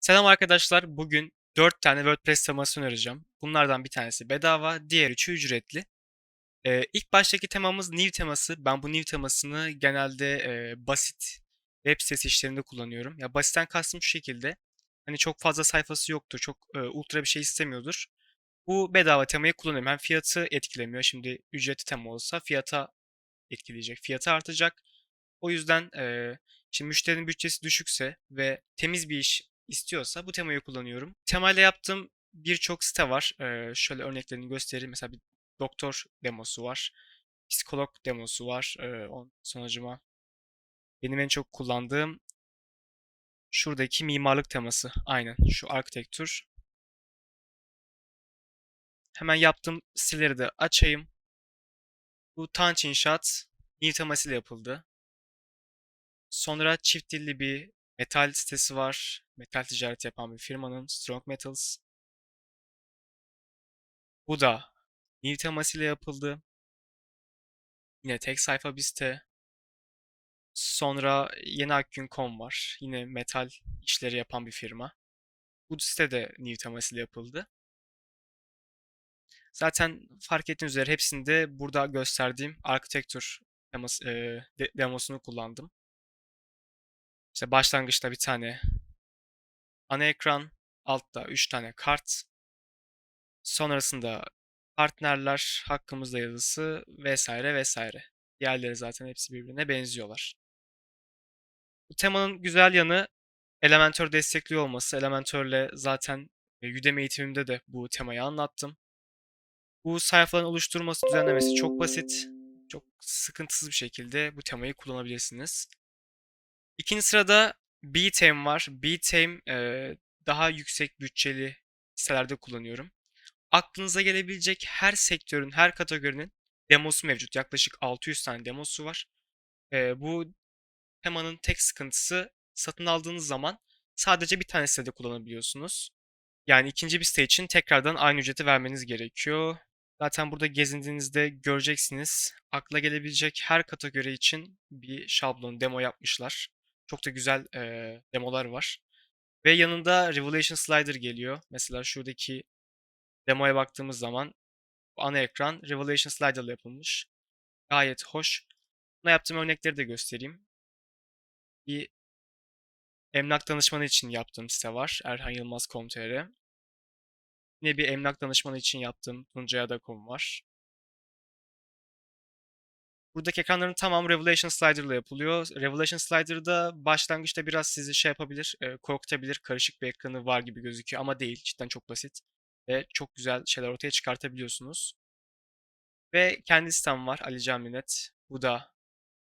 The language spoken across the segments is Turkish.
Selam arkadaşlar. Bugün 4 tane WordPress teması önereceğim. Bunlardan bir tanesi bedava, diğer üçü ücretli. Ee, ilk baştaki temamız New teması. Ben bu New temasını genelde e, basit web sitesi işlerinde kullanıyorum. Ya basitten kastım şu şekilde. Hani çok fazla sayfası yoktur, çok e, ultra bir şey istemiyordur. Bu bedava temayı kullanıyorum. Hem fiyatı etkilemiyor. Şimdi ücretli tema olsa fiyata etkileyecek, fiyatı artacak. O yüzden e, şimdi müşterinin bütçesi düşükse ve temiz bir iş istiyorsa bu temayı kullanıyorum. Temayla yaptığım birçok site var. E, şöyle örneklerini göstereyim. Mesela bir doktor demosu var. Psikolog demosu var. E, on sonucuma benim en çok kullandığım şuradaki mimarlık teması. Aynen şu architecture. Hemen yaptığım siteleri de açayım. Bu Tanç İnşaat New temasıyla yapıldı. Sonra çift dilli bir metal sitesi var. Metal ticareti yapan bir firmanın Strong Metals. Bu da New temasıyla yapıldı. Yine tek sayfa bir site. Sonra Yeni Akgün.com var. Yine metal işleri yapan bir firma. Bu site de New temasıyla yapıldı. Zaten fark ettiğiniz üzere hepsinde burada gösterdiğim Architecture teması, e, de- demosunu kullandım. İşte başlangıçta bir tane ana ekran, altta 3 tane kart, sonrasında partnerler, hakkımızda yazısı vesaire vesaire. Diğerleri zaten hepsi birbirine benziyorlar. Bu temanın güzel yanı Elementor destekliyor olması. Elementor'le zaten e, Udemy eğitimimde de bu temayı anlattım. Bu sayfaların oluşturması, düzenlemesi çok basit. Çok sıkıntısız bir şekilde bu temayı kullanabilirsiniz. İkinci sırada Btame var. Btame e, daha yüksek bütçeli sitelerde kullanıyorum. Aklınıza gelebilecek her sektörün, her kategorinin demosu mevcut. Yaklaşık 600 tane demosu var. E, bu temanın tek sıkıntısı satın aldığınız zaman sadece bir tane sitede kullanabiliyorsunuz. Yani ikinci bir site için tekrardan aynı ücreti vermeniz gerekiyor. Zaten burada gezindiğinizde göreceksiniz. Akla gelebilecek her kategori için bir şablon, demo yapmışlar. Çok da güzel eee, demolar var. Ve yanında Revelation Slider geliyor. Mesela şuradaki demoya baktığımız zaman ana ekran Revelation Slider ile yapılmış. Gayet hoş. Buna yaptığım örnekleri de göstereyim. Bir emlak danışmanı için yaptığım site var. erhanyılmaz.com.tr Yine bir emlak danışmanı için yaptığım tuncayada.com var. Buradaki ekranların tamamı Revelation Slider ile yapılıyor. Revelation Slider'da başlangıçta biraz sizi şey yapabilir, e, korkutabilir. Karışık bir ekranı var gibi gözüküyor ama değil. Cidden çok basit. Ve çok güzel şeyler ortaya çıkartabiliyorsunuz. Ve kendi sitem var Ali Caminet. Bu da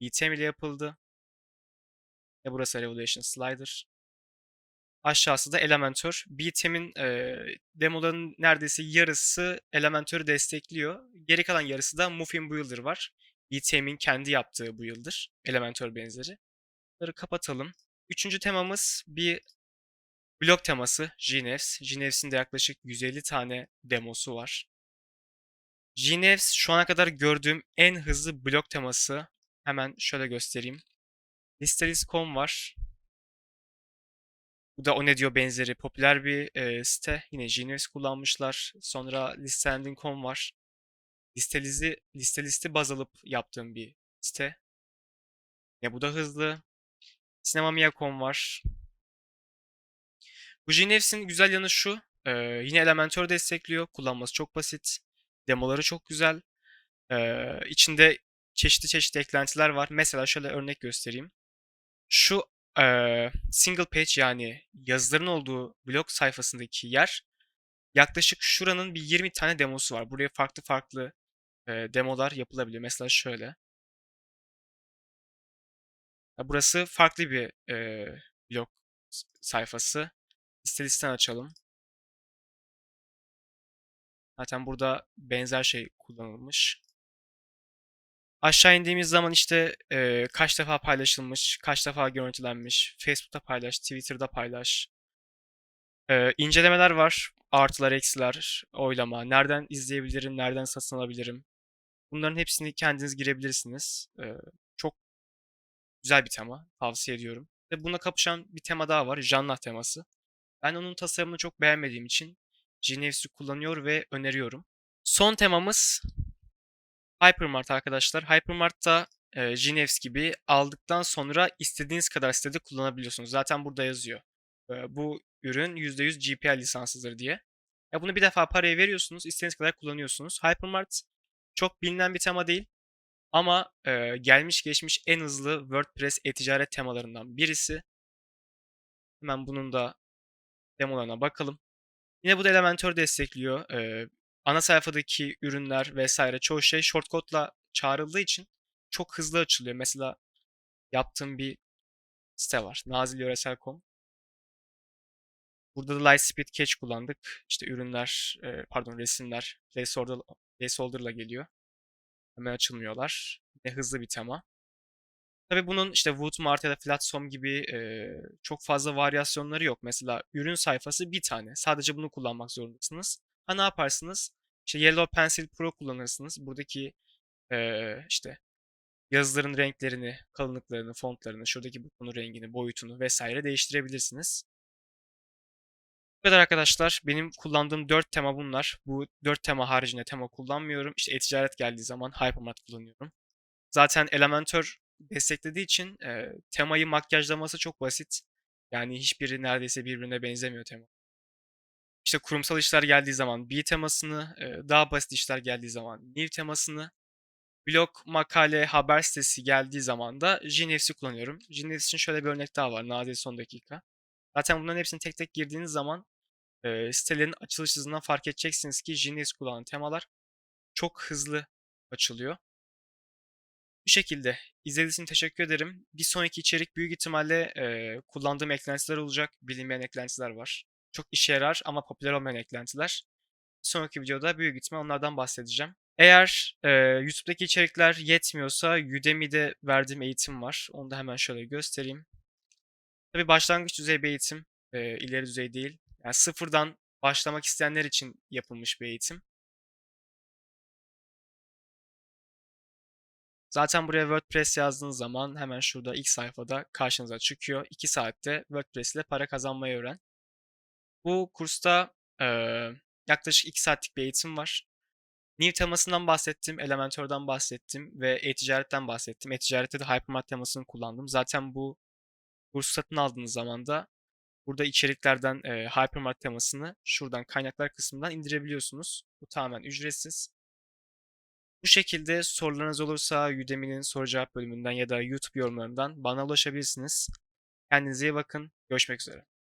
BTM ile yapıldı. Ve burası Revelation Slider. Aşağısı da Elementor. BTM'in e, demoların neredeyse yarısı Elementor'u destekliyor. Geri kalan yarısı da Muffin Builder var. BTM'in kendi yaptığı Builder. Elementor benzeri. Bunları kapatalım. Üçüncü temamız bir blok teması GNevs. GNevs'in de yaklaşık 150 tane demosu var. GNevs şu ana kadar gördüğüm en hızlı blok teması. Hemen şöyle göstereyim. Listelis.com var. Bu da o ne diyor benzeri popüler bir e, site. Yine Genius kullanmışlar. Sonra listelanding.com var. Listelizi, listelisti baz alıp yaptığım bir site. Ya bu da hızlı. Sinemamia.com var. Bu Genius'in güzel yanı şu. e, yine Elementor destekliyor. Kullanması çok basit. Demoları çok güzel. E, içinde çeşitli çeşitli eklentiler var. Mesela şöyle örnek göstereyim. Şu eee, single page yani yazıların olduğu blog sayfasındaki yer yaklaşık şuranın bir 20 tane demosu var. Buraya farklı farklı eee, demolar yapılabiliyor. Mesela şöyle. Burası farklı bir eee, blog sayfası. Liste açalım. Zaten burada benzer şey kullanılmış. Aşağı indiğimiz zaman işte e, kaç defa paylaşılmış, kaç defa görüntülenmiş, Facebook'ta paylaş, Twitter'da paylaş. E, incelemeler var, artılar, eksiler, oylama, nereden izleyebilirim, nereden satın alabilirim. Bunların hepsini kendiniz girebilirsiniz. Çok güzel bir tema, tavsiye ediyorum. Ve buna kapışan bir tema daha var, Jannah teması. Ben onun tasarımını çok beğenmediğim için Genieves'i kullanıyor ve öneriyorum. Son temamız Hypermart arkadaşlar. Hypermart'ta e, Geneves gibi aldıktan sonra istediğiniz kadar sitede kullanabiliyorsunuz. Zaten burada yazıyor. E, bu ürün %100 GPL lisanssızdır diye. Ya bunu bir defa parayı veriyorsunuz, istediğiniz kadar kullanıyorsunuz. Hypermart çok bilinen bir tema değil. Ama e, gelmiş geçmiş en hızlı WordPress e-ticaret temalarından birisi. Hemen bunun da demolarına bakalım. Yine bu da Elementor destekliyor. E, ana sayfadaki ürünler vesaire çoğu şey shortcode'la çağrıldığı için çok hızlı açılıyor. Mesela yaptığım bir site var. Nazilyöresel.com. Burada da Lightspeed Cache kullandık. İşte ürünler, pardon resimler placeholder, placeholder'la geliyor. Hemen açılmıyorlar. Yine hızlı bir tema. Tabii bunun işte Woodmart ya da Flatsome gibi e, çok fazla varyasyonları yok. Mesela ürün sayfası bir tane. Sadece bunu kullanmak zorundasınız. Ha ne yaparsınız? İşte Yellow Pencil Pro kullanırsınız. Buradaki e, işte yazıların renklerini, kalınlıklarını, fontlarını, şuradaki butonun rengini, boyutunu vesaire değiştirebilirsiniz. Bu kadar arkadaşlar. Benim kullandığım 4 tema bunlar. Bu 4 tema haricinde tema kullanmıyorum. İşte e-ticaret geldiği zaman Hypermart kullanıyorum. Zaten Elementor desteklediği için e, temayı makyajlaması çok basit. Yani hiçbiri neredeyse birbirine benzemiyor tema. İşte kurumsal işler geldiği zaman B temasını, e, daha basit işler geldiği zaman New temasını, blog, makale, haber sitesi geldiği zaman da Geneves'i kullanıyorum. Geneves için şöyle bir örnek daha var. Nadir son dakika. Zaten bunların hepsini tek tek girdiğiniz zaman e, sitelerin açılış hızından fark edeceksiniz ki Geneves kullanan temalar çok hızlı açılıyor. Bu şekilde. İzlediğiniz için teşekkür ederim. Bir sonraki içerik büyük ihtimalle e, kullandığım eklentiler olacak. Bilinmeyen eklentiler var. Çok işe yarar ama popüler olmayan eklentiler. Bir sonraki videoda büyük ihtimal onlardan bahsedeceğim. Eğer e, YouTube'daki içerikler yetmiyorsa Udemy'de verdiğim eğitim var. Onu da hemen şöyle göstereyim. Tabii başlangıç düzey bir eğitim. E, ileri düzey değil. Yani sıfırdan başlamak isteyenler için yapılmış bir eğitim. Zaten buraya WordPress yazdığınız zaman hemen şurada ilk sayfada karşınıza çıkıyor. 2 saatte WordPress ile para kazanmayı öğren. Bu kursta e, yaklaşık 2 saatlik bir eğitim var. New temasından bahsettim, Elementor'dan bahsettim ve e-ticaretten bahsettim. E-ticarette de Hypermart temasını kullandım. Zaten bu kursu satın aldığınız zaman da burada içeriklerden e, Hypermart temasını şuradan kaynaklar kısmından indirebiliyorsunuz. Bu tamamen ücretsiz. Bu şekilde sorularınız olursa Udemy'nin soru cevap bölümünden ya da YouTube yorumlarından bana ulaşabilirsiniz. Kendinize iyi bakın. Görüşmek üzere.